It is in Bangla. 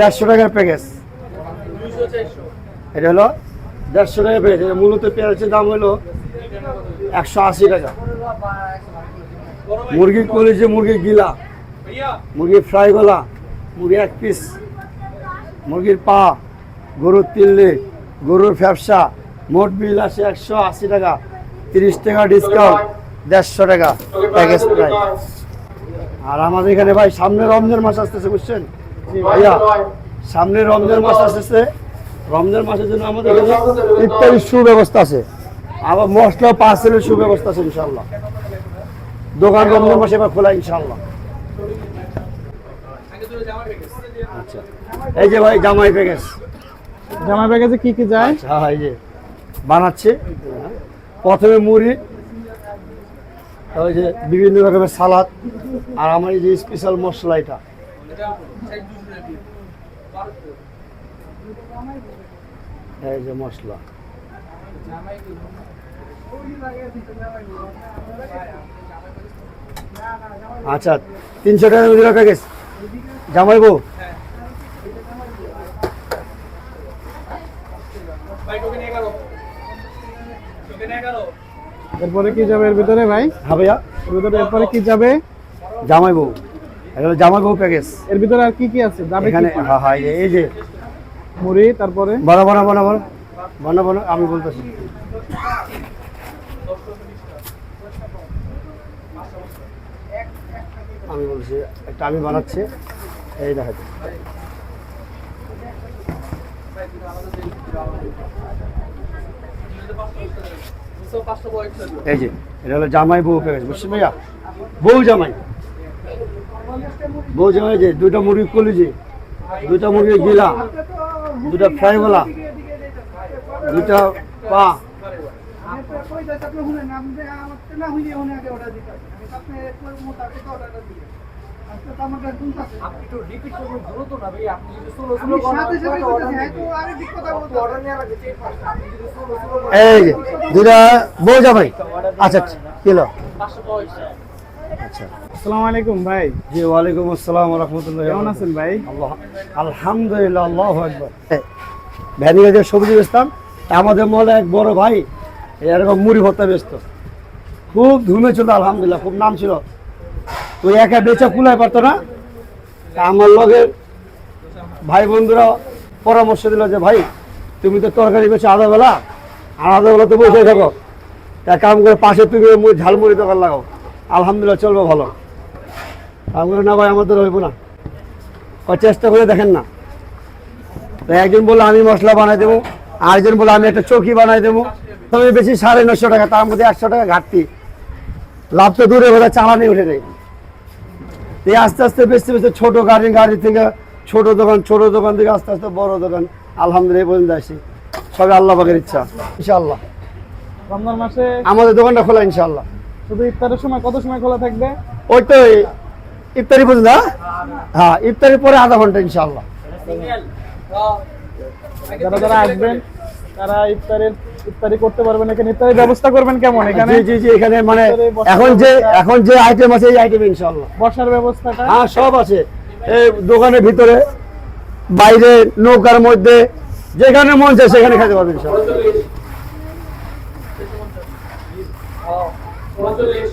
দেড়শো টাকার প্যাকেজ এটা হলো দেড়শো টাকার প্যাকেজ মূলত পেঁয়াজের দাম হলো একশো আশি টাকা। মুরগির কলিজে মুরগির গিলা, মুরগির ফ্রাই গলা মুরগি এক পিস মুরগির পা, গরুর তিল্লি, গরুর ফ্যাপসা মোট বিল আসে একশো আশি টাকা। তিরিশ টাকা ডিসকাউন্ট দেড়শো টাকা প্যাকেজ প্রাইস আর আমাদের এখানে ভাই সামনে রমজান মাস আসতেছে, বুঝছেন? ভাইয়া সামনে রমজান মাস আসতেছে। রমজান মাসের জন্য আমাদের ইত্যাদি সুব্যবস্থা আছে। আবার মশলা পার্সেলের সুব্যবস্থা আছে ইনশাল্লাহ দোকান রমজান মাসে এবার খোলা ইনশাল্লাহ আচ্ছা। এই যে ভাই জামাই প্যাকেজ। জামা প্যাকেজে কি কি যায়? আচ্ছা এই যে বানাচ্ছে। প্রথমে মুড়ি ওই যে বিভিন্ন রকমের সালাদ আর আমার এই যে স্পেশাল মশলা এটা। এই যে মশলা। আচ্ছা তিনশো টাকা দিল প্যাকেজ জামাই বউ। এরপরে কি যাবে এর ভিতরে ভাই? হ্যাঁ ভাইয়া। এর ভিতরে এরপরে কি যাবে? জামাই বউ। এগুলো জামাই বউ প্যাকেজ এর ভিতরে আর কি কি আছে? যাবে এখানে? হ্যাঁ হ্যাঁ এই যে- মুড়ি তারপরে? বানা বানা বানা বানা বানা বানা আমি বলতেছি। আমি বলছি একটা আমি বানাচ্ছি। এই দেখাচ্ছি এই যে এটা হলো জামাই বউ প্যাকেজ বুঝছি ভাইয়া? বউ জামাই। জামাই যে দুইটা মুরগি কলিজি, দুইটা মুরগি গিলা দুটা ফ্রাই বলা দুটা পা। এই দুটা বউ জামাই আচ্ছা কিলো আচ্ছা। আসসালামু আলাইকুম ভাই। জি ওয়ালাইকুম আসসালাম রহমতুল্লাহ কেমন আছেন ভাই? আল্লাহ আলহামদুলিল্লাহ আল্লাহ একবার ভ্যানিগা যে সবজি বেচতাম আমাদের মহলে এক বড় ভাই এরকম মুড়ি ভর্তা বেচত। খুব ধুমে ছিল আলহামদুলিল্লাহ খুব নাম ছিল। তো একা বেচা কুলায় পারতো না। আমার লগের ভাই বন্ধুরা পরামর্শ দিল যে ভাই তুমি তো তরকারি বেচো আধা বেলা আর আধা বেলা তো বসে থাকো। তা কাম করে পাশে তুমি মুড়ি- ঝালমুড়ি দোকান লাগাও। আলহামদুলিল্লাহ চলবে ভালো। আমি বলি, না ভাই আমাদের হইব না। চেষ্টা করে দেখেন না। একজন বলল আমি মশলা বানাই দেবো। আরেকজন বলল আমি একটা চৌকি বানাই দেবো। তবে বেশি সাড়ে নশো টাকা তার মধ্যে একশো টাকা ঘাটতি। লাভ তো দূরে বোধ চালানি উঠে নেই। এই আস্তে আস্তে বেশি বেশি ছোটো গাড়ি গাড়ি থেকে ছোট দোকান ছোট দোকান থেকে আস্তে আস্তে বড় দোকান। আলহামদুলিল্লাহ পর্যন্ত আসি। সবে আল্লাহ পাকের ইচ্ছা ইনশাআল্লাহ। মাসে আমাদের দোকানটা খোলা ইনশাআল্লাহ। শুধু ইফতারের সময় কত সময় খোলা থাকবে? ওই তো ইফতারি পর্যন্ত হ্যাঁ? হ্যাঁ ইফতারির পরে আধা ঘণ্টা ইনশাআল্লাহ। যারা যারা আসবেন তারা ইফতারের ইফতারি করতে পারবেন। এখানে ইফতারের ব্যবস্থা করবেন কেমন এখানে? জি জি জি এখানে মানে এখন যে এখন যে আইটেম আছে এই আইটেম ইনশাআল্লাহ। বসার ব্যবস্থাটা? হ্যাঁ সব আছে। এই দোকানের ভিতরে বাইরে নৌকার মধ্যে যেখানে মন চায় সেখানে খেতে পারবেন ইনশাআল্লাহ। পঁয়তাল্লিশ